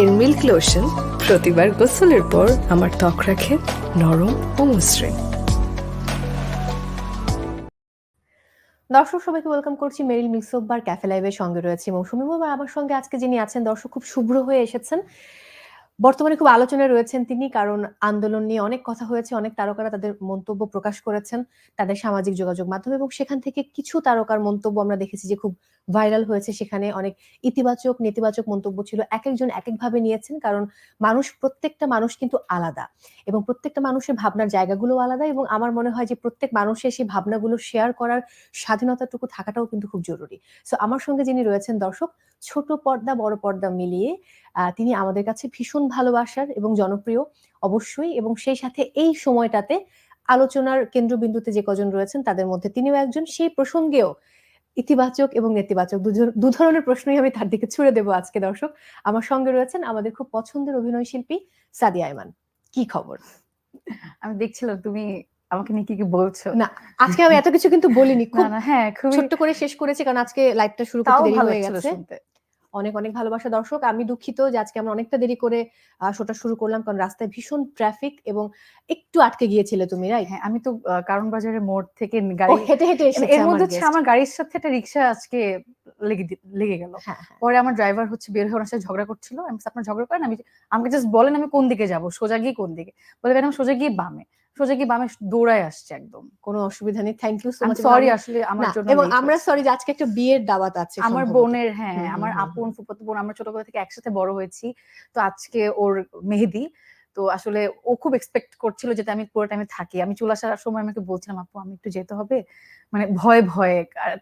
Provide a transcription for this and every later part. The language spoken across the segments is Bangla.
এর মিল্ক লোশন প্রতিবার গোসলের পর আমার ত্বক রাখে নরম ও মসৃণ। দর্শক, সবাইকে ওয়েলকাম করছি মেরিল মিক্স বার ক্যাফে লাইভের সঙ্গে রয়েছে সুমিম আবার আমার সঙ্গে আজকে যিনি আছেন, দর্শক খুব শুভ্র হয়ে এসেছেন। বর্তমানে খুব আলোচনায় রয়েছেন তিনি, কারণ আন্দোলন নিয়ে অনেক কথা হয়েছে, অনেক তারকারা তাদের মন্তব্য প্রকাশ করেছেন তাদের সামাজিক যোগাযোগ মাধ্যমে এবং সেখান থেকে কিছু তারকার মন্তব্য আমরা দেখেছি যে খুব ভাইরাল হয়েছে। সেখানে অনেক ইতিবাচক, নেতিবাচক মন্তব্য ছিল, এক একজন এক একভাবে নিয়েছেন, কারণ মানুষ, প্রত্যেকটা মানুষ কিন্তু আলাদা এবং প্রত্যেকটা মানুষের ভাবনার জায়গাগুলো আলাদা এবং আমার মনে হয় যে প্রত্যেক মানুষের সেই ভাবনাগুলো শেয়ার করার স্বাধীনতাটুকু থাকাটাও কিন্তু খুব জরুরি। সো আমার সঙ্গে যিনি রয়েছেন দর্শক ছোট পর্দা বড় পর্দা মিলিয়ে তিনি আমাদের কাছে ভীষণ ভালোবাসার এবং জনপ্রিয় অবশ্যই এবং সেই সাথে এই সময়টাতে আলোচনার কেন্দ্রবিন্দুতে যে কজন রয়েছেন তাদের মধ্যে তিনিও একজন। সেই প্রসঙ্গেও ইতিবাচক এবং নেতিবাচক দু- ধরনের প্রশ্নই আমি তার দিকে ছুড়ে দেবো আজকে দর্শক। আমার সঙ্গে রয়েছেন আমাদের খুব পছন্দের অভিনয় শিল্পী সাদিয়া আয়মান। কি খবর? আমি দেখছিলাম তুমি আমাকে নিয়ে কি কি বলছো। না আজকে আমি এত কিছু কিন্তু বলিনি। খুব হ্যাঁ খুবই ছোট্ট করে শেষ করেছি কারণ আজকে লাইভটা শুরু করতে দেরি হয়ে গেছে। অনেক অনেক ভালোবাসা দর্শক। আমি দুঃখিত যে আজকে আমরা অনেকটা দেরি করে আহ, শোটা শুরু করলাম কারণ রাস্তায় ভীষণ ট্রাফিক এবং একটু আটকে গিয়েছিলে তুমি রাইট হ্যাঁ আমি তো কারণ বাজারের মোড় থেকে গাড়ি হেঁটে হেঁটে এর মধ্যে আমার হচ্ছে আমার গাড়ির সাথে একটা রিক্সা আজকে লেগে লেগে গেল। হ্যাঁ হ্যাঁ। পরে আমার ড্রাইভার হচ্ছে বের হয়ে ওনার সাথে ঝগড়া করছিল। আমি আপনার ঝগড়া করেন আমি আমাকে জাস্ট বলেন আমি কোন দিকে যাব? সোজা গিয়ে কোন দিকে? বলে ম্যাডাম সোজা গিয়ে বামে। সোজা গিয়ে বামে দৌড়ায় আসছে একদম। কোনো অসুবিধা নেই। Thank you so much sorry আসলে আমার জন্য এবং আমরা সরি আজকে একটা বিয়ের দাওয়াত আছে আমার বোনের হ্যাঁ আমার আপন ফুফাতো বোন আমরা ছোটবেলা থেকে একসাথে বড় হয়েছি তো আজকে ওর মেহেদি। তো আসলে ও খুব এক্সপেক্ট করছিল যেটা আমি পুরো টাইমে থাকি। আমি চলে আসার সময় আমাকে বলছিলাম আপু আমি একটু যেতে হবে? মানে ভয়ে ভয়ে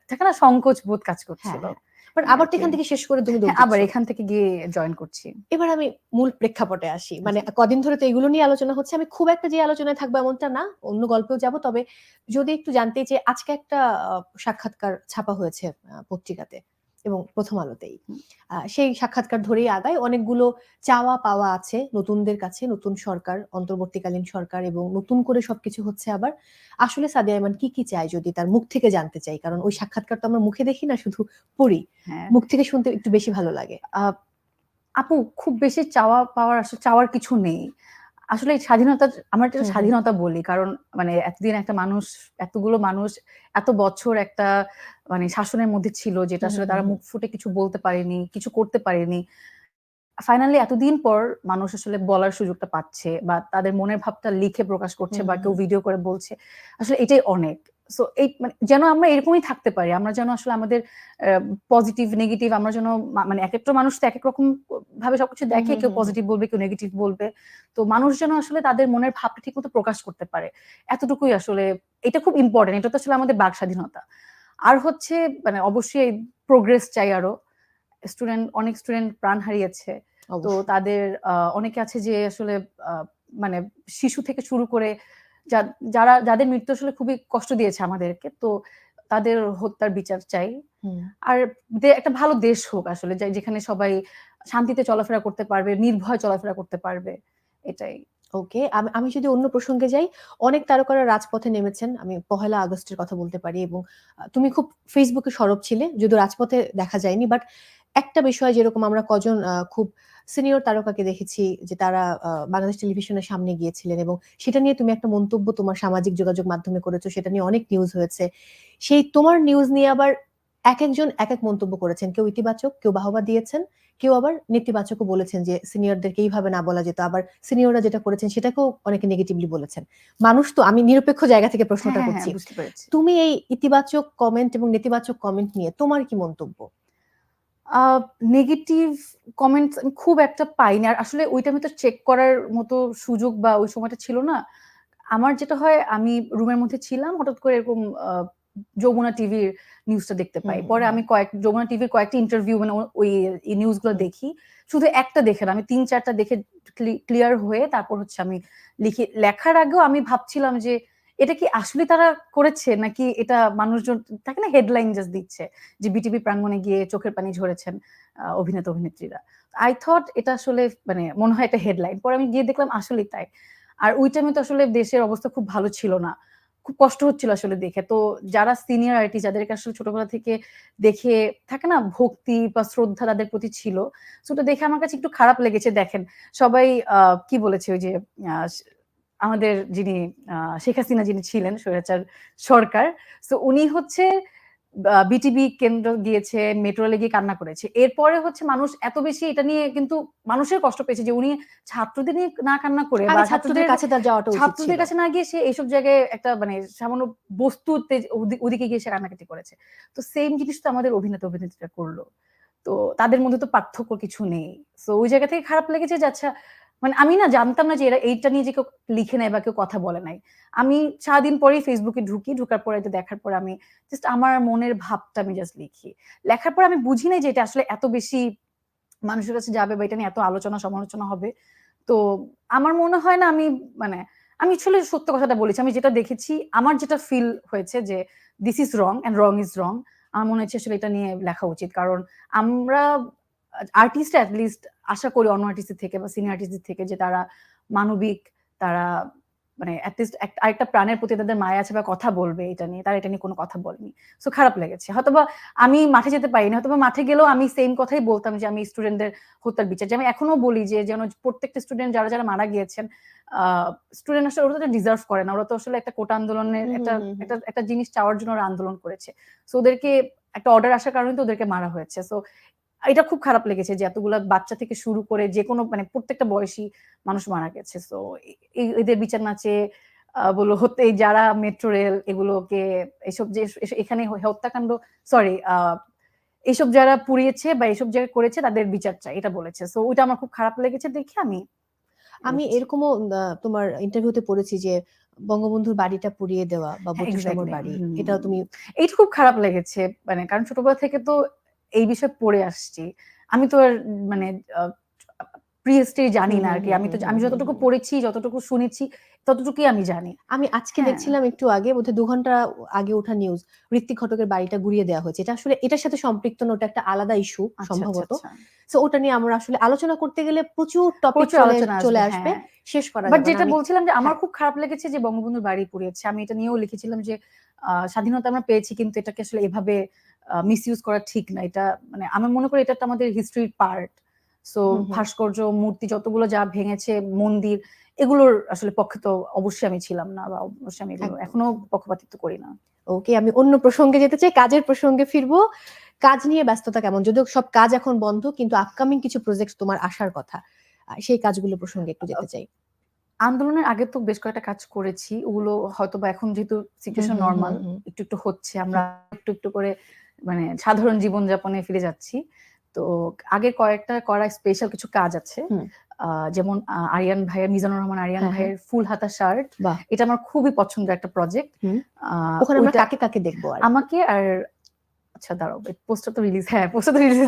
থাকে না সংকোচ বোধ কাজ করছিল। হ্যাঁ, বাট আবার তো এখান থেকে শেষ করে তুমি হ্যাঁ, আবার এখান থেকে গিয়ে জয়েন করছি। এবার আমি মূল প্রেক্ষাপটে আসি। মানে কদিন ধরে তো এগুলো নিয়ে আলোচনা হচ্ছে। আমি খুব একটা যে আলোচনায় থাকব এমনটা না অন্য গল্পেও যাব। তবে যদি একটু জানতে যে আজকে একটা আহ, সাক্ষাৎকার ছাপা হয়েছে পত্রিকাতে। এবং প্রথম আলোতেই। সেই সাক্ষাৎকার ধরেই আগায় অনেকগুলো চাওয়া পাওয়া আছে নতুনদের কাছে নতুন সরকার অন্তর্বর্তীকালীন সরকার এবং নতুন করে সবকিছু হচ্ছে আবার। আসলে সাদিয়া ইমান কি কি চায় যদি তার মুখ থেকে জানতে চাই? কারণ ওই সাক্ষাৎকার তো আমরা মুখে দেখি না শুধু পড়ি। হ্যাঁ। মুখ থেকে শুনতে একটু বেশি ভালো লাগে। আহ, আপু খুব বেশি চাওয়া পাওয়ার আসলে চাওয়ার কিছু নেই। আসলে এই স্বাধীনতা আমার এটা। স্বাধীনতা বলি কারণ মানে এতদিন একটা মানুষ এতগুলো মানুষ এত বছর একটা মানে শাসনের মধ্যে ছিল যেটা আসলে তারা মুখ ফুটে কিছু বলতে পারেনি কিছু করতে পারেনি। ফাইনালি এতদিন পর মানুষ আসলে বলার সুযোগটা পাচ্ছে বা তাদের মনের ভাবটা লিখে প্রকাশ করছে বা কেউ ভিডিও করে বলছে। আসলে এটাই অনেক। সো এই মানে যেন আমরা এরকমই থাকতে পারি আমরা যেন আসলে আমাদের পজিটিভ নেগেটিভ আমরা যেন মানে এক একটা মানুষ তো এক এক রকম ভাবে সবকিছু দেখে কেউ। পজিটিভ বলবে কেউ নেগেটিভ বলবে। তো মানুষ যেন আসলে তাদের মনের ভাবটা ঠিক মতো প্রকাশ করতে পারে। এতটুকুই আসলে এটা খুব ইম্পর্টেন্ট এটা তো আসলে আমাদের বাক স্বাধীনতা। আর হচ্ছে মানে অবশ্যই প্রোগ্রেস চাই আরও। স্টুডেন্ট অনেক স্টুডেন্ট প্রাণ হারিয়েছে। তো তাদের আহ, অনেকে আছে যে আসলে আহ, মানে শিশু থেকে শুরু করে যারা যাদের মৃত্যু আসলে খুবই কষ্ট দিয়েছে আমাদেরকে তো তাদের হত্যার বিচার চাই। আর একটা ভালো দেশ হোক আসলে যেখানে সবাই শান্তিতে চলাফেরা করতে পারবে নির্ভয় চলাফেরা করতে পারবে এটাই। ওকে আমি আমি যদি অন্য প্রসঙ্গে যাই অনেক তারকারা রাজপথে নেমেছেন আমি পহেলা আগস্টের কথা বলতে পারি এবং তুমি খুব ফেসবুকে সরব ছিলে যদিও রাজপথে দেখা যায়নি বাট একটা বিষয় যেরকম আমরা কজন খুব সিনিয়র তারকাকে দেখেছি যে তারা বাংলাদেশ টেলিভিশনের সামনে গিয়েছিলেন এবং সেটা নিয়ে তুমি একটা মন্তব্য তোমার সামাজিক যোগাযোগ মাধ্যমে করেছ সেটা নিয়ে অনেক নিউজ হয়েছে। সেই তোমার নিউজ নিয়ে আবার এক একজন এক এক মন্তব্য করেছেন। কেউ ইতিবাচক কেউ বাহবা দিয়েছেন কেউ আবার নেতিবাচকও বলেছেন যে সিনিয়রদেরকে এইভাবে না বলা যেত। আবার সিনিয়ররা যেটা করেছেন সেটাকেও অনেকে নেগেটিভলি বলেছেন। মানুষ তো আমি নিরপেক্ষ জায়গা থেকে প্রশ্নটা হ্যাঁ, হ্যাঁ, করছি। তুমি এই ইতিবাচক কমেন্ট এবং নেতিবাচক কমেন্ট নিয়ে তোমার কি মন্তব্য? নেগেটিভ কমেন্টস আমি খুব একটা পাইনি। আর আসলে ওইটা আমি তো চেক করার মতো সুযোগ বা ওই সময়টা ছিল না। আমার যেটা হয় আমি রুমের মধ্যে ছিলাম হঠাৎ করে এরকম যমুনা টিভির নিউজটা দেখতে পাই। পরে আমি কয়েক যমুনা টিভির কয়েকটা ইন্টারভিউ মানে ওই নিউজগুলো দেখি। শুধু একটা দেখে না আমি তিন চারটা দেখে ক্লিয়ার হয়ে তারপর হচ্ছে আমি লিখি। লেখার আগেও আমি ভাবছিলাম যে এটা কি আসলে তারা করেছে নাকি এটা মানুষজন থাকে না হেডলাইন জাস্ট দিচ্ছে যে বিটিভি প্রাঙ্গণে গিয়ে চোখের পানি ঝরেছেন অভিনেতা, অভিনেত্রীরা? আই থট এটা আসলে মানে মনে হয় এটা হেডলাইন পরে আমি গিয়ে দেখলাম আসলেই তাই। আর ওই টাইমে তো আসলে দেশের অবস্থা খুব ভালো ছিল না। খুব কষ্ট হচ্ছিল আসলে দেখে। তো যারা সিনিয়র আর্টিস্ট যাদেরকে আসলে ছোটবেলা থেকে দেখে থাকে না ভক্তি বা শ্রদ্ধা তাদের প্রতি ছিল, তো দেখে আমার কাছে একটু খারাপ লেগেছে। দেখেন, সবাই কি বলেছে ওই যে আমাদের যিনি আহ, শেখ হাসিনা যিনি ছিলেন স্বৈরাচার সরকার তো উনি হচ্ছে বিটিবি কেন্দ্র গিয়েছে মেট্রো গিয়ে কান্না করেছে। এরপরে হচ্ছে মানুষ এত বেশি এটা নিয়ে কিন্তু মানুষের কষ্ট পেয়েছে যে উনি ছাত্রদের নিয়ে না কান্না করে বা ছাত্রদের কাছে তার যাওয়াটা ছাত্রদের কাছে না গিয়ে সে এইসব জায়গায় একটা মানে সামান্য বস্তুতে ওদিকে গিয়ে সে কান্নাকাটি করেছে। তো সেম জিনিস তো আমাদের অভিনেতা অভিনেত্রীরা করল। তো তাদের মধ্যে তো পার্থক্য কিছু নেই। তো ওই জায়গা থেকে খারাপ লেগেছে যে আচ্ছা মানে আমি না জানতাম না যে এরা এইটা নিয়ে যে কেউ লিখে নেয় বা কেউ কথা বলে নাই। আমি সারাদিন পরেই ফেসবুকে ঢুকি, ঢুকার পরে এটা দেখার পরে আমি জাস্ট আমার মনের ভাবটা আমি জাস্ট লিখি। লেখার পর আমি বুঝি নাই যে এটা আসলে এত বেশি মানুষের কাছে যাবে বা এটা নিয়ে এত আলোচনা সমালোচনা হবে। তো আমার মনে হয় না আমি মানে আমি আসলে সত্য কথাটা বলেছি। আমি যেটা দেখেছি, আমার যেটা ফিল হয়েছে যে this is wrong and wrong is wrong আমার মনে হচ্ছে আসলে এটা নিয়ে লেখা উচিত। কারণ আমরা আর্টিস্ট অ্যাটলিস্ট আশা করি অন্য আর্টিস্টের থেকে বা সিনিয়র আর্টিস্টদের থেকে যে তারা মানবিক তারা মানে অ্যাটলিস্ট আরেকটা প্রাণের প্রতি তাদের মায়া আছে বা কথা বলবে এটা নিয়ে তারা এটা নিয়ে কোনো কথা বলেনি। সো খারাপ লেগেছে। হয়তোবা আমি মাঠে যেতে পারিনি হয়তোবা মাঠে গেলেও আমি সেম কথাই বলতাম যে আমি স্টুডেন্টদের হত্যার বিচার। যে আমি এখনও বলি যে যেন প্রত্যেকটা স্টুডেন্ট যারা যারা মারা গিয়েছেন স্টুডেন্ট আসলে ওরা তো ডিজার্ভ করে না ওরা তো আসলে একটা কোটা আন্দোলনের একটা। একটা একটা জিনিস চাওয়ার জন্য ওরা আন্দোলন করেছে। সো ওদেরকে একটা অর্ডার আসার কারণে তো ওদেরকে মারা হয়েছে। সো এটা খুব খারাপ লেগেছে যে এতগুলা বাচ্চা থেকে শুরু করে যে কোনো মানে প্রত্যেকটা বয়সী মানুষ মারা গেছে। তো এদের বিচার নাচে বলো হতে যারা মেট্রো রেল এগুলোকে এসব যে এখানে হত্যাকাণ্ড সরি এইসব যারা পুড়িয়েছে বা এইসব জায়গায় করেছে তাদের বিচার চাই এটা বলেছে। সো ওইটা আমার খুব খারাপ লেগেছে দেখে আমি আমি এরকমও তোমার ইন্টারভিউতে পড়েছি যে বঙ্গবন্ধুর বাড়িটা পুড়িয়ে দেওয়া বা বাড়ি। এটাও তুমি এইটা খুব খারাপ লেগেছে মানে কারণ ছোটবেলা থেকে তো এই বিষয়ে পড়ে আসছি আমি তো আর মানে প্রিয়েস্টে জানি না আর কি আমি তো আমি যতটুকু পড়েছি যতটুকু শুনেছি ততটুকুই আমি জানি আমি আজকে হ্যাঁ। দেখছিলাম একটু আগে বোধহয় দু ঘণ্টা আগে ওঠা নিউজ ঋত্বিক ঘটকের বাড়িটা গুড়িয়ে দেওয়া হয়েছে এটা আসলে এটার সাথে সম্পৃক্ত না ওটা একটা আলাদা ইস্যু আচ্ছা, আচ্ছা, সম্ভবত আচ্ছা। তো ওটা নিয়ে আমরা আসলে আলোচনা করতে গেলে প্রচুর টপিক চলে আসবে হ্যাঁ। শেষ করা বাট যেটা বলছিলাম যে আমার হ্যাঁ। খুব খারাপ লেগেছে যে বঙ্গবন্ধুর বাড়ি পুড়িয়েছে আমি এটা নিয়েও লিখেছিলাম যে আহ, স্বাধীনতা আমরা পেয়েছি কিন্তু এটাকে আসলে এভাবে মিস ইউজ করা ঠিক না। এটা মানে আমি মনে করি এটা একটা আমাদের হিস্ট্রির পার্ট সো। ভাস্কর্য মূর্তি যতগুলো যা ভেঙেছে মন্দির এগুলোর আসলে পক্ষে তো অবশ্যই আমি ছিলাম না বা অবশ্যই আমি এগুলো এখনও পক্ষপাতিত্ব করি না। ওকে আমি অন্য প্রসঙ্গে যেতে চাই কাজের প্রসঙ্গে ফিরবো। কাজ নিয়ে ব্যস্ততা কেমন? যদিও সব কাজ এখন বন্ধ কিন্তু আপকামিং কিছু প্রজেক্ট তোমার আসার কথা। সেই কাজগুলো প্রসঙ্গে একটু যেতে চাই। আন্দোলনের আগে তো বেশ কয়েকটা কাজ করেছি। ওগুলো হয়তো বা এখন যেহেতু সিচুয়েশন নর্মাল। একটু একটু হচ্ছে। আমরা একটু একটু করে মানে সাধারণ জীবনযাপনে ফিরে যাচ্ছি। তো আগে কয়েকটা করা স্পেশাল কিছু কাজ আছে। আহ, যেমন আরিয়ান ভাইয়ের মিজানুর রহমান আরিয়ান হ্যাঁ, ভাইয়ের ফুল হাতা শার্ট বা এটা আমার খুবই পছন্দের একটা প্রজেক্ট আহ ওখানে আমরা কাকে কাকে দেখব আর? আমাকে আর আচ্ছা দাঁড়াও পোস্টার তো রিলিজ হ্যাঁ পোস্টার তো রিলিজ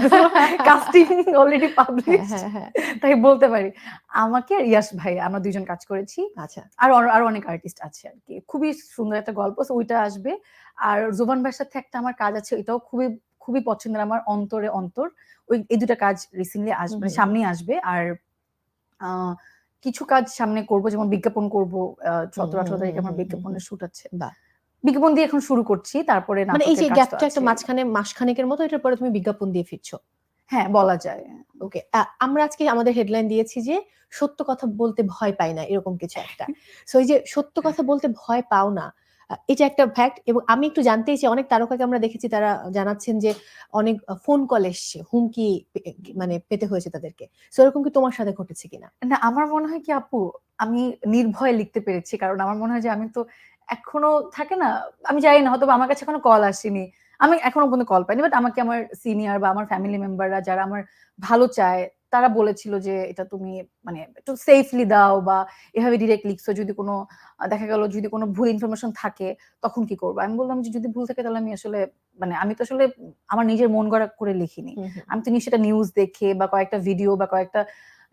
কাস্টিং অলরেডি পাবলিশ তাই বলতে পারি। আমাকে আর ইয়াস ভাই আমরা দুইজন কাজ করেছি। আচ্ছা। আর আরও অনেক আর্টিস্ট আছে আর কি। খুবই সুন্দর একটা গল্প ওইটা আসবে। আর জোবান ভাইয়ের সাথে একটা আমার কাজ আছে এটাও খুবই খুবই পছন্দের আমার অন্তরে অন্তর। ওই এই দুটা কাজ রিসেন্টলি আসবে হুম। সামনেই আসবে। আর আহ, কিছু কাজ সামনে করব যেমন বিজ্ঞাপন করব সতেরো আঠারো তারিখে আমার বিজ্ঞাপনের শুট আছে। বাহ। বিজ্ঞাপন দিয়ে এখন শুরু করছি তারপরে মানে এই যে গ্যাপটা একটা মাঝখানে মাসখানেকের মতো এটার পরে তুমি বিজ্ঞাপন দিয়ে ফিরছো? হ্যাঁ বলা যায়। ওকে আমরা আজকে আমাদের হেডলাইন দিয়েছি যে সত্য কথা বলতে ভয় পাই না এরকম কিছু একটা। সো এই যে সত্য কথা বলতে ভয় পাও না এটা একটা ফ্যাক্ট এবং আমি একটু জানতেই চাই অনেক তারকাকে আমরা দেখেছি তারা জানাচ্ছেন যে অনেক ফোন কল এসছে হুমকি মানে পেতে হয়েছে তাদেরকে। সো এরকম কি তোমার সাথে ঘটেছে কিনা? না আমার মনে হয় কি আপু আমি নির্ভয়ে লিখতে পেরেছি কারণ আমার মনে হয় যে আমি তো এখনও থাকে না আমি জানি না হয়তো আমার কাছে এখনও কল আসেনি। আমি এখনও পর্যন্ত কল পাইনি বাট আমাকে আমার সিনিয়র বা আমার ফ্যামিলি মেম্বাররা যারা আমার ভালো চায় তারা বলেছিল যে এটা তুমি মানে একটু সেফলি দাও বা এভাবে ডিরেক্ট লিখছো যদি কোনো দেখা গেল যদি কোনো ভুল ইনফরমেশন থাকে তখন কি করব? আমি বললাম যে যদি ভুল থাকে তাহলে আমি আসলে মানে আমি তো আসলে আমার নিজের মন গড়া করে লিখিনি। আমি তো সেটা নিউজ দেখে বা কয়েকটা ভিডিও বা কয়েকটা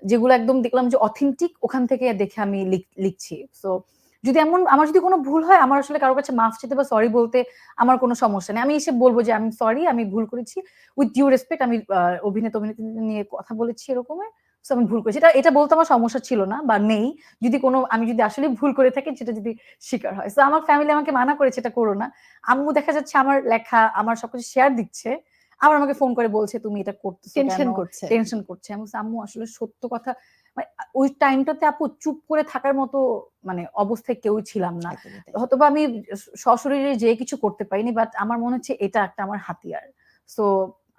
যেগুলো একদম দেখলাম যে অথেন্টিক ওখান থেকে দেখে আমি লিখ- লিখছি। সো যদি এমন আমার যদি কোনো ভুল হয় আমার আসলে কারোর কাছে মাফ চেতে বা সরি বলতে আমার কোনো সমস্যা নেই। আমি এসে বলব যে আমি সরি আমি ভুল করেছি। উইথ ডিউ রেসপেক্ট আমি অভিনেতা অভিনেত্রী নিয়ে কথা বলেছি এরকমের। আমি ভুল করেছি। এটা এটা বলতে আমার সমস্যা ছিল না বা নেই। যদি কোনো আমি যদি আসলে ভুল করে থাকি সেটা যদি স্বীকার হয়। তো আমার ফ্যামিলি আমাকে মানা করেছে এটা করো না। আম্মু দেখা যাচ্ছে আমার লেখা আমার সবকিছু শেয়ার দিচ্ছে। আবার আমাকে ফোন করে বলছে তুমি এটা করতে টেনশন করছে। টেনশন করছে। আমি আম্মু আসলে সত্য কথা মানে ওই টাইমটাতে আপু চুপ করে থাকার মতো মানে অবস্থায় কেউ ছিলাম না। হয়তো আমি সশরীরে যে কিছু করতে পারিনি বাট আমার মনে হচ্ছে এটা একটা আমার হাতিয়ার। সো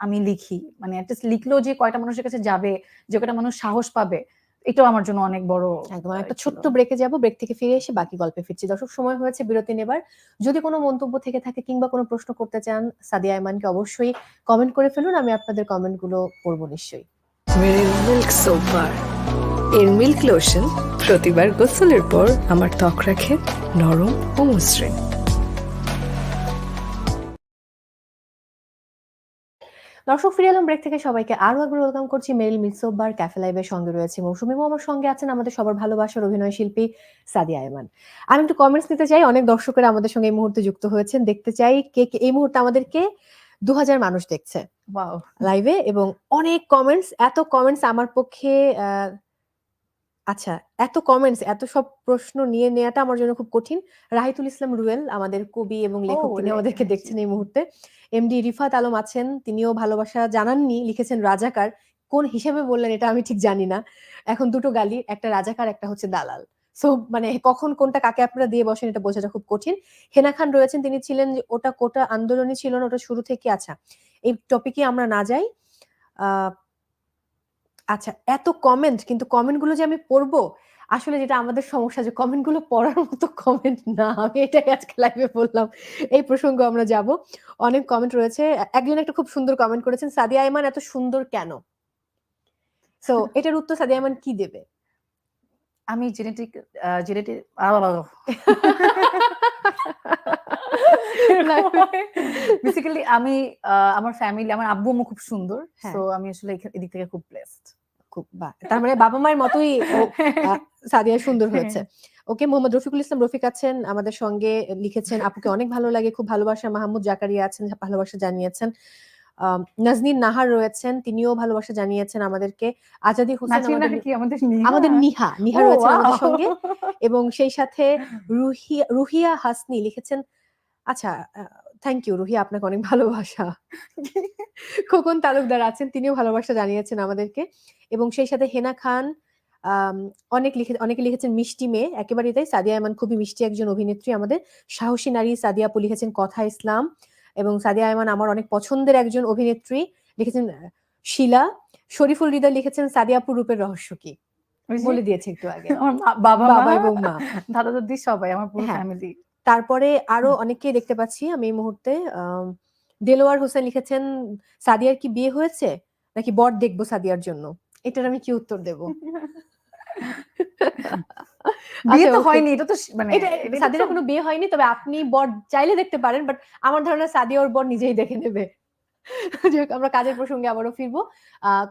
আমি লিখি। মানে অ্যাটলিস্ট লিখলেও যে কয়টা মানুষের কাছে যাবে যে কয়টা মানুষ সাহস পাবে এটাও আমার জন্য অনেক বড় একদম একটা ছোট্ট ব্রেকে যাব ব্রেক থেকে ফিরে এসে বাকি গল্পে ফিরছি। দর্শক সময় হয়েছে বিরতি নেবার। যদি কোনো মন্তব্য থেকে থাকে কিংবা কোনো প্রশ্ন করতে চান সাদিয়া আইমানকে অবশ্যই কমেন্ট করে ফেলুন আমি আপনাদের কমেন্টগুলো পড়ব নিশ্চয়ই। মিল্ক এর মিল্ক লোশন প্রতিবার গোসলের পর আমার ত্বক রাখে নরম ও মসৃণ। দর্শক ফিরে এলাম ব্রেক থেকে। সবাইকে আরও একবার ওয়েলকাম করছি মেরিল মিক্সোপ বার ক্যাফে লাইভের সঙ্গে রয়েছে মৌসুমি আমার সঙ্গে আছেন আমাদের সবার ভালোবাসার অভিনয় শিল্পী সাদিয়া আয়মান। আমি একটু কমেন্টস নিতে চাই। অনেক দর্শকেরা আমাদের সঙ্গে এই মুহূর্তে যুক্ত হয়েছেন। দেখতে চাই কে কে এই মুহূর্তে আমাদেরকে দু হাজার মানুষ দেখছে. লাইভে এবং অনেক কমেন্টস এত কমেন্টস আমার পক্ষে আচ্ছা এত কমেন্টস এত সব প্রশ্ন নিয়ে নেওয়াটা আমার জন্য খুব কঠিন। রাহিতুল ইসলাম রুয়েল আমাদের কবি এবং লেখক তিনি আমাদেরকে। দেখছেন এই মুহূর্তে। এমডি রিফাত আলম আছেন তিনিও ভালোবাসা জানাননি লিখেছেন রাজাকার। কোন হিসেবে বললেন এটা আমি ঠিক জানি না। এখন দুটো গালি একটা রাজাকার একটা হচ্ছে দালাল। সো মানে কখন কোনটা কাকে আপনারা দিয়ে বসেন এটা বোঝাটা খুব কঠিন। হেনা খান রয়েছেন তিনি ছিলেন যে ওটা কোটা আন্দোলনই ছিল না ওটা শুরু থেকে। আচ্ছা এই টপিকে আমরা না যাই। আহ, আচ্ছা এত কমেন্ট কিন্তু কমেন্টগুলো যে আমি পড়ব? আসলে যেটা আমাদের সমস্যা যে কমেন্টগুলো পড়ার মতো কমেন্ট না আমি এটাই আজকে লাইভে বললাম। এই প্রসঙ্গ আমরা যাব। অনেক কমেন্ট রয়েছে। একজন একটা খুব সুন্দর কমেন্ট করেছেন সাদিয়া আইমান এত সুন্দর কেন? সো এটার উত্তর সাদিয়া আইমান কি দেবে? আমি জেনেটিক জেনেটিক বেসিক্যালি আমি আমার ফ্যামিলি আমার আব্বু আম্মু খুব সুন্দর হ্যাঁ। তো আমি আসলে এদিক থেকে খুব ব্লেসড খুব তার মানে বাবা মায়ের মতোই সাদিয়া সুন্দর হয়েছে। ওকে মোহাম্মদ রফিকুল ইসলাম রফিক আছেন আমাদের সঙ্গে লিখেছেন। আপুকে অনেক ভালো লাগে খুব ভালোবাসা। মাহমুদ জাকারিয়া আছেন ভালোবাসা জানিয়েছেন। নাজনীন নাহার রয়েছেন তিনিও ভালোবাসা জানিয়েছেন আমাদেরকে। আজাদি হোসেন আমাদের নিহা? নিহা রয়েছেন আমাদের সঙ্গে। এবং সেই সাথে রুহিয়া রুহিয়া হাসনি লিখেছেন আচ্ছা থ্যাংক ইউ রুহিয়া আপনাকে অনেক ভালোবাসা। খোকন তালুকদার আছেন তিনিও ভালোবাসা জানিয়েছেন আমাদেরকে। এবং সেই সাথে হেনা খান অনেক লিখে অনেকে লিখেছেন মিষ্টি মেয়ে একেবারেই তাই। সাদিয়া আয়মান খুবই মিষ্টি একজন অভিনেত্রী আমাদের। সাহসী নারী সাদিয়া আপু লিখেছেন কথা ইসলাম। এবং সাদিয়া আয়মান আমার অনেক পছন্দের একজন অভিনেত্রী। লিখেছেন শিলা। শরীফুল হৃদয় লিখেছেন সাদিয়া আপু রূপের রহস্য কি? বলে দিয়েছে একটু আগে। বাবা বাবা এবং মা। দাদা দাদি সবাই আমার পুরো। ফ্যামিলি তারপরে আরও অনেককেই দেখতে পাচ্ছি আমি এই মুহূর্তে। দেলোয়ার হোসেন লিখেছেন সাদিয়ার কি বিয়ে হয়েছে? নাকি বর দেখব সাদিয়ার জন্য? এটার আমি কি উত্তর দেব? বিয়ে তো হয়নি এটা তো মানে এটা এটা কোনো বিয়ে হয়নি তবে আপনি বর চাইলে দেখতে পারেন বাট আমার ধারণা সাদিয়া ওর বর নিজেই দেখে নেবে। আমরা কাজের প্রসঙ্গে আবারও ফিরবো।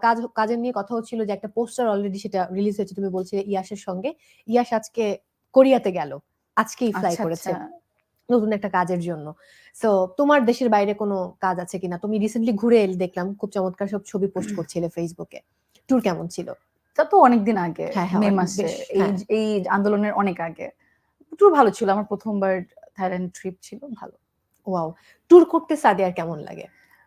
কাজ কাজের নিয়ে কথা হচ্ছিল যে একটা পোস্টার অলরেডি সেটা রিলিজ হয়েছে তুমি বলছিলে ইয়াসের সঙ্গে। ইয়াস আজকে কোরিয়াতে গেল আজকেই ফ্লাই আচ্ছা, করেছে। আচ্ছা। নতুন একটা কাজের জন্য। সো তোমার দেশের বাইরে কোনো কাজ আছে কিনা? তুমি রিসেন্টলি ঘুরে এলে দেখলাম খুব চমৎকার সব ছবি পোস্ট করছিলে ফেসবুকে ট্যুর কেমন ছিল? তা তো অনেকদিন আগে হ্যাঁ, হ্যাঁ, মে মাসে। এই হ্যাঁ। এই আন্দোলনের অনেক আগে। ট্যুর ভালো ছিল আমার প্রথমবার থাইল্যান্ড ট্রিপ ছিল ভালো। ওয়াও ট্যুর করতে সাদিয়ার কেমন লাগে?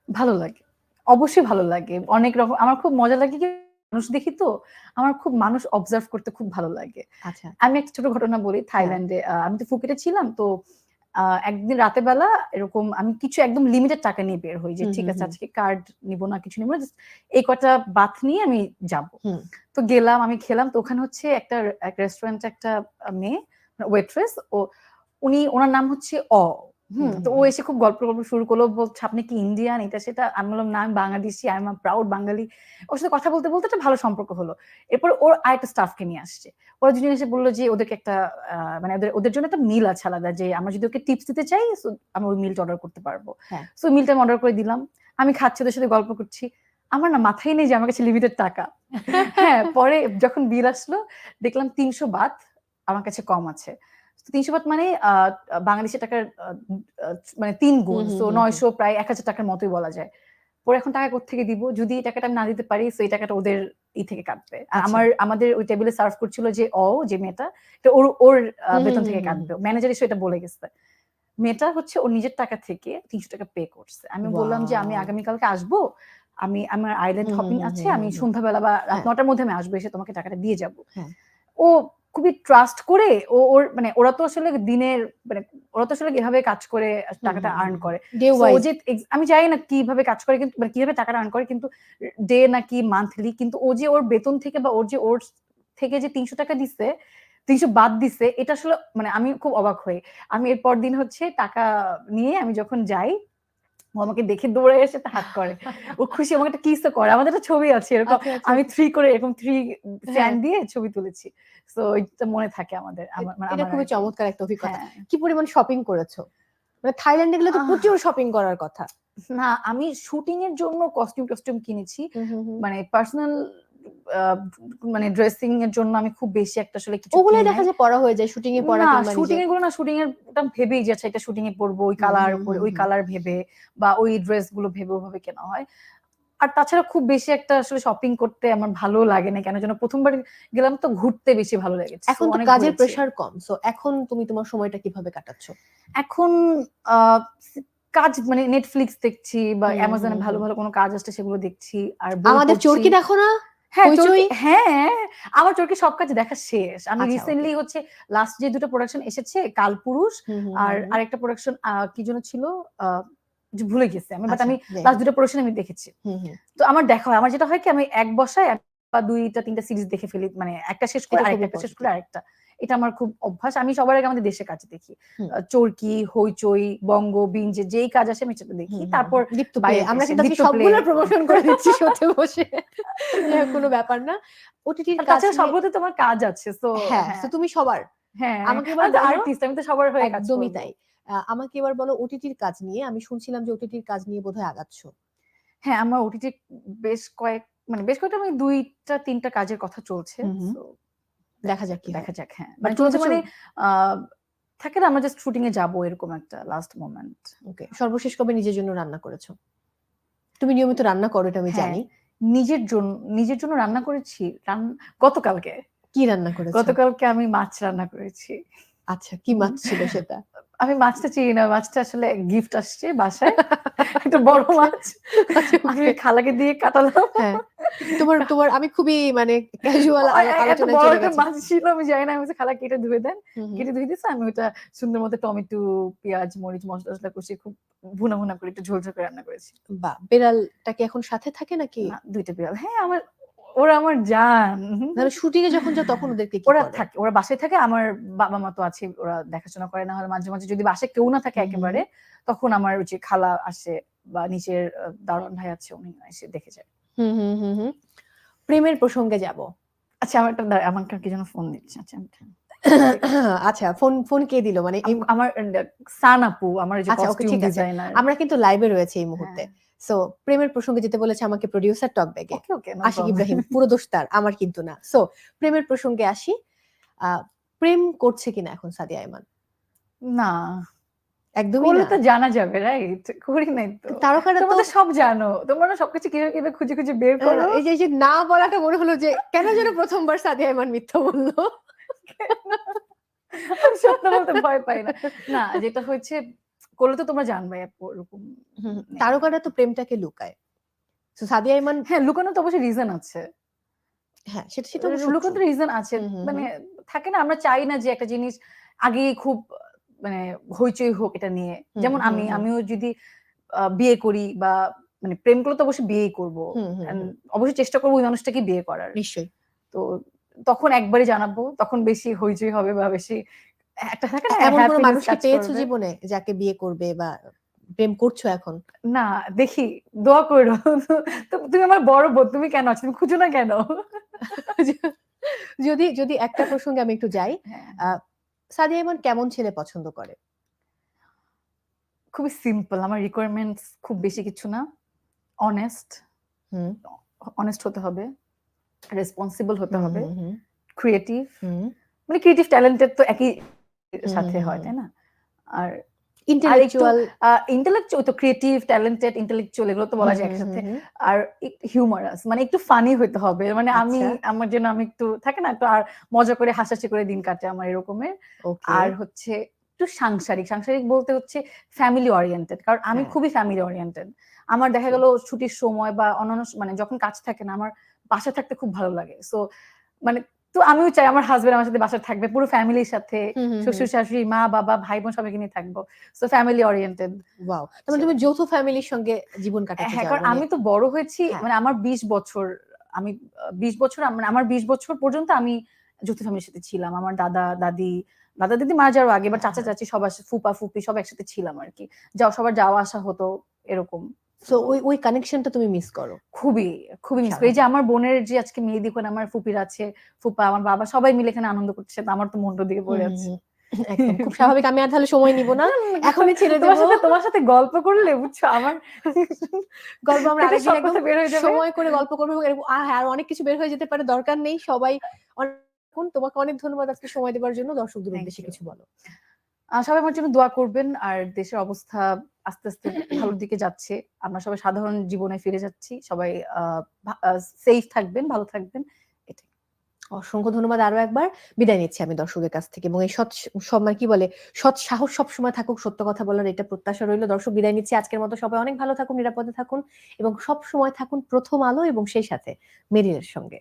ভালো লাগে অবশ্যই ভালো লাগে। অনেক রকম আমার খুব মজা লাগে কি মানুষ দেখি তো আমার খুব মানুষ অবজার্ভ করতে খুব ভালো লাগে। আচ্ছা। আমি একটা ছোট ঘটনা বলি থাইল্যান্ডে আমি তো ফুকেটে ছিলাম তো একদিন রাতে বেলা এরকম আমি কিছু একদম লিমিটেড টাকা নিয়ে বের হই যে ঠিক আছে। আজকে কার্ড নিব না কিছু নিব না এই কটা বাথ নিয়ে আমি যাব। তো গেলাম আমি খেলাম তো ওখানে হচ্ছে একটা রেস্টুরেন্ট একটা মেয়ে ওয়েট্রেস ও উনি ওনার নাম হচ্ছে অ হুম তো ও এসে খুব গল্প গল্প শুরু করল বলছে আপনি কি ইন্ডিয়ান এটা সেটা? আমি বললাম না আমি Bangladeshi I am proud Bangali. ওর সাথে কথা বলতে বলতে একটা ভালো সম্পর্ক হলো। এরপর ওর আরেকটা স্টাফকে নিয়ে আসছে। ওরা দুজন এসে বলল যে ওদেরকে একটা মানে ওদের ওদের জন্য একটা মিল আছে আলাদা যে আমরা যদি ওকে টিপস দিতে চাই আমরা ওই মিলটা অর্ডার করতে পারব। হ্যাঁ। সো মিলটা আমি অর্ডার করে দিলাম। আমি খাচ্ছি ওদের সাথে গল্প করছি। আমার না মাথায় নেই যে আমার কাছে লিমিটেড টাকা। হ্যাঁ পরে যখন বিল আসলো দেখলাম তিনশো বাত আমার কাছে কম আছে। তিনশো বাত মানে আহ, বাংলাদেশি টাকার মানে তিন গুণ তো। নয়শো প্রায় এক হাজার টাকার মতোই বলা যায়। পরে এখন টাকা কোথেকে দিব? যদি এই টাকাটা আমি না দিতে পারি তো এই টাকাটা ওদের ই থেকে কাটবে। আর আচ্ছা। আমার আমাদের ওই টেবিলে সার্ভ করছিল যে অ যে মেয়েটা তো ওর ওর বেতন থেকে কাটবে। ম্যানেজার এসে এটা বলে গেছে। মেয়েটা হচ্ছে ওর নিজের টাকা থেকে তিনশো টাকা পে করছে। আমি বললাম যে আমি আগামীকালকে আসব? আমি আমার আইল্যান্ড হপিং আছে আমি সন্ধ্যাবেলা বা রাত হ্যাঁ। নটার মধ্যে আমি আসব এসে তোমাকে টাকাটা দিয়ে যাব। হ্যাঁ। ও খুবই ট্রাস্ট করে ও ওর মানে ওরা তো আসলে দিনের মানে ওরা তো আসলে এভাবে কাজ করে টাকাটা আর্ন করে। যে আমি জানি না কীভাবে কাজ করে কিন্তু মানে কীভাবে টাকাটা আর্ন করে কিন্তু ডে নাকি মান্থলি কিন্তু ও যে ওর বেতন থেকে বা ওর যে ওর থেকে যে তিনশো টাকা দিচ্ছে তিনশো বাদ দিছে এটা আসলে মানে আমি খুব অবাক হই। আমি এর পর দিন হচ্ছে টাকা নিয়ে আমি যখন যাই ও আমাকে দেখে দৌড়ে এসে হাত করে। ও খুশি আমাকে একটা কিস করে। আমাদের একটা ছবি আছে এরকম। আচ্ছা, আচ্ছা। আমি থ্রি করে এরকম থ্রি ফ্যান। দিয়ে ছবি তুলেছি। তো এটা মনে থাকে আমাদের আমার মানে এটা খুবই চমৎকার একটা অভিজ্ঞতা। হ্যাঁ। কি পরিমাণ শপিং করেছ? মানে থাইল্যান্ডে গেলে তো প্রচুর শপিং করার কথা। না আমি শুটিং এর জন্য কস্টিউম টস্টিউম কিনেছি মানে পার্সোনাল মানে ড্রেসিং এর জন্য আমি খুব বেশি একটা আসলে কিছু ওগুলোই দেখা যায় পড়া হয়ে যায় শুটিং এ পড়া না শুটিং এরগুলো না শুটিং এর ভেবেই যে আচ্ছা এটা শুটিং এ পরবো ওই কালার ওই কালার ভেবে বা ওই ড্রেসগুলো ভেবে ওভাবে কেনা হয়। আর তাছাড়া খুব বেশি একটা আসলে শপিং করতে আমার ভালো লাগে না কেন যেন প্রথমবার গেলাম তো ঘুরতে বেশি ভালো লেগেছে। এখন তো কাজের প্রেসার কম সো এখন তুমি তোমার সময়টা কীভাবে কাটাচ্ছ? এখন আহ, কাজ মানে নেটফ্লিক্স দেখছি বা অ্যামাজনে ভালো ভালো কোনো কাজ আসছে সেগুলো দেখছি আর আমাদের। চরকি দেখো না? হ্যাঁ হ্যাঁ আমার চরকি সব কাজ দেখা শেষ। আমি আচ্ছা, রিসেন্টলি হচ্ছে লাস্ট যে দুটো প্রোডাকশন এসেছে কালপুরুষ আর আরেকটা প্রোডাকশন কি যেন ছিল ভুলে গেছি আমি আচ্ছা, বাট আমি লাস্ট দুটো প্রোডাকশন আমি দেখেছি। তো আমার দেখা হয় আমার যেটা হয় কি আমি এক বসায় বা দুইটা তিনটা সিরিজ দেখে ফেলি মানে একটা শেষ করে আরেকটা শেষ করে আরেকটা। এটা আমার খুব অভ্যাস আমি সবার আগে আমাদের দেশে কাজ দেখি। চরকি হইচই বঙ্গ বিঞ্জে যেই কাজ আসে আমি সেটা দেখি। তারপর আমরা কিন্তু। সবগুলোর প্রমোশন করে দিচ্ছি সাথে বসে। কোনো ব্যাপার না। ওটিটির নিয়ে- সবগুলোতে তোমার কাজ আছে তো হ্যাঁ তুমি সবার। হ্যাঁ আমাকে এবার আমি তো বলো- artist, আমি তো সবার হয়ে একদমই তাই। আমাকে এবার বলো ওটিটির কাজ নিয়ে আমি শুনছিলাম যে ওটিটির কাজ নিয়ে বোধহয় আগাচ্ছ। হ্যাঁ আমার ওটিটি বেশ কয়েক মানে বেশ কয়েকটা মানে দুইটা তিনটা কাজের কথা চলছে দেখা যাক কি দেখা যাক হ্যাঁ। মানে চলছে মানে থাকে না আমরা জাস্ট শুটিং এ যাব এরকম একটা লাস্ট মোমেন্ট ওকে সর্বশেষ কবে নিজের জন্য রান্না করেছ? তুমি নিয়মিত রান্না করো এটা আমি হ্যাঁ, জানি। নিজের জন্য নিজের জন্য রান্না করেছি। রান- গতকালকে। কি রান্না করেছি? গতকালকে আমি মাছ রান্না করেছি। আচ্ছা কি মাছ ছিল সেটা? আমি মাছটা চিনি না মাছটা আসলে গিফট আসছে বাসায়। একটা বড় মাছ। আচ্ছা, আমি খালাকে দিয়ে কাটালাম। হ্যাঁ। তোমার তোমার আমি খুবই মানে ক্যাজুয়াল আলোচনায় বড় চলে একটা মাছ ছিল আমি জানি না আমি খালা কেটে ধুয়ে দেন। কেটে ধুয়ে দিচ্ছে আমি ওটা সুন্দর মতো টমেটো পেঁয়াজ মরিচ মশলা টসলা কষিয়ে খুব ভুনা ভুনা করে একটু ঝোল ঝোল করে রান্না করেছি। বাহ! বেড়ালটা কি এখন সাথে থাকে নাকি? দুইটা বিড়াল। হ্যাঁ আমার ওরা আমার জান। তাহলে শুটিং এ যখন যাও তখন ওদেরকে ওরা থাকে ওরা বাসায় থাকে আমার বাবা মা তো আছে ওরা দেখাশোনা করে না হলে মাঝে মাঝে যদি বাসায় কেউ না থাকে। একেবারে তখন আমার ওই যে খালা আসে বা নিচের আহ, দারোয়ান ভাই আছে উনি এসে দেখে যায়। হুম হুম হুম হুম। প্রেমের প্রসঙ্গে যাব। আচ্ছা আমার একটা আমাকে কি যেন ফোন দিচ্ছে। আচ্ছা আচ্ছা ফোন ফোন কে দিল? মানে আমার সান আপু আমার যে আচ্ছা, কস্টিউম। ডিজাইনার আমরা কিন্তু লাইভে রয়েছে এই মুহূর্তে। হ্যাঁ। সো প্রেমের প্রসঙ্গে যেতে বলেছে আমাকে প্রডিউসার টক ব্যাগে আশিক ইব্রাহিম পুরো দোষ তার আমার কিন্তু না। সো প্রেমের প্রসঙ্গে আসি। প্রেম করছে কিনা এখন সাদিয়া আইমান? না। একদমই না। তো জানা যাবে রাইট করি নাই তো। তারকারা তোমরা সব জানো। তোমরা সবকিছু কীভাবে কীভাবে খুঁজে খুঁজে বের করো। এই যে না বলাটা মনে হলো যে কেন যেন প্রথমবার সাদিয়া আইমান মিথ্যা বলল? সত্য বলতে ভয় পাই না। না যেটা হয়েছে করলে তো তোমরা জানবে এরকম তারকারা তো প্রেমটাকে লুকায়। তো সাদিয়া আইমান হ্যাঁ লুকানো তো অবশ্যই রিজন আছে। হ্যাঁ সেটা সেটা তো রিজন আছে। মানে থাকে না আমরা চাই না যে একটা জিনিস আগে খুব মানে হইচই হোক এটা নিয়ে। যেমন আমি আমিও যদি বিয়ে করি বা মানে প্রেম করলে তো অবশ্যই বিয়েই করব। অবশ্যই চেষ্টা করব ওই মানুষটাকে বিয়ে করার। নিশ্চয়ই। তো তখন একবারে জানাব তখন বেশি হইচই হবে বা বেশি একটা থাকে না এমন কোনো মানুষকে পেয়েছ জীবনে যাকে বিয়ে করবে বা প্রেম করছ এখন? না দেখি দোয়া করো। তুমি আমার বড় বোন তুমি কেন আছো? তুমি খুঁজো না কেন? যদি যদি একটা প্রসঙ্গে আমি একটু যাই হ্যাঁ, সাদিয়া ইমান কেমন ছেলে পছন্দ করে? খুবই সিম্পল আমার রিকোয়ারমেন্টস খুব বেশি কিছু না। অনেস্ট হুম। অনেস্ট হতে হবে রেসপন্সিবল হতে হবে ক্রিয়েটিভ হুম। মানে ক্রিয়েটিভ ট্যালেন্টেড তো একই সাথে হয় তাই না? আর ইন্টেলেকচুয়াল ইন্টেলেকচুয়াল তো ক্রিয়েটিভ ট্যালেন্টেড ইন্টেলেকচুয়াল এগুলো তো বলা যায় একসাথে। আর হিউমারাস মানে একটু ফানি হতে হবে। মানে আমি আচ্ছা। আমার জন্য আমি একটু থাকে না একটু আর মজা করে হাসাহাসি করে দিন কাটে আমার এরকমের। আর হচ্ছে একটু সাংসারিক সাংসারিক বলতে হচ্ছে ফ্যামিলি ওরিয়েন্টেড কারণ আমি হ্যাঁ। খুবই ফ্যামিলি ওরিয়েন্টেড আমার দেখা গেল ছুটির সময় বা অন্যান্য মানে যখন কাজ থাকে না আমার বাসা থাকতে খুব ভালো লাগে। সো মানে তো আমিও চাই আমার হাজবেন্ড আমার সাথে বাসা থাকবে পুরো ফ্যামিলির সাথে শ্বশুর শাশুড়ি মা বাবা ভাই বোন সবাইকে নিয়ে থাকব। সো ফ্যামিলি ওরিয়েন্টেড ওয়াও তাহলে তুমি যৌথ ফ্যামিলির সঙ্গে জীবন কাটাতে হ্যাঁ চাও কারণ মানে- আমি তো বড় হয়েছি হ্যাঁ। মানে আমার বিশ বছর আমি বিশ বছর মানে আমার বিশ বছর পর্যন্ত আমি যৌথ ফ্যামিলির সাথে ছিলাম। আমার দাদা দাদি দাদা দিদি মারা যাওয়ার আগে বা চাচা চাচি সবার ফুপা ফুপি সব একসাথে ছিলাম আর কি। যাও সবার যাওয়া আসা হতো এরকম। সো ওই ওই কানেকশনটা তুমি মিস করো। খুবই খুবই মিস করি। এই যে আমার বোনের যে আজকে মেহেদি কোন আমার ফুপির আছে ফুপা আমার বাবা সবাই মিলে এখানে আনন্দ করছে আমার তো মনটা দিকে পড়ে আছে একদম খুব স্বাভাবিক। আমি আর তাহলে সময় নিব না। এখনই ছেড়ে তোমার সাথে তোমার সাথে গল্প করলে বুঝছ? আমার গল্প আমরা আরেকদিন একদম বের হয়ে যাবে। সময় করে গল্প করব এরকম হ্যাঁ, আর অনেক কিছু বের হয়ে যেতে পারে দরকার নেই। সবাই অনেক- তোমাকে অনেক ধন্যবাদ আজকে সময় দেওয়ার জন্য। দর্শকদের উদ্দেশ্যে কিছু বলো। সবাই আমার জন্য দোয়া করবেন আর দেশের অবস্থা আস্তে আস্তে ভালোর দিকে যাচ্ছে। আমরা সবাই সাধারণ জীবনে ফিরে যাচ্ছি। সবাই সেফ থাকবেন, ভালো থাকবেন। অসংখ্য ধন্যবাদ আরও একবার। বিদায় নিচ্ছি আমি দর্শকের কাছ থেকে। এবং এই সৎ সম্মান কি বলে, সৎ সাহস সবসময় থাকুক, সত্য কথা বলার এটা প্রত্যাশা রইল। দর্শক, বিদায় নিচ্ছি। আজকের মতো সবাই অনেক ভালো থাকুন, নিরাপদে থাকুন এবং সব সময় থাকুন প্রথম আলো এবং সেই সাথে মেরিনের সঙ্গে।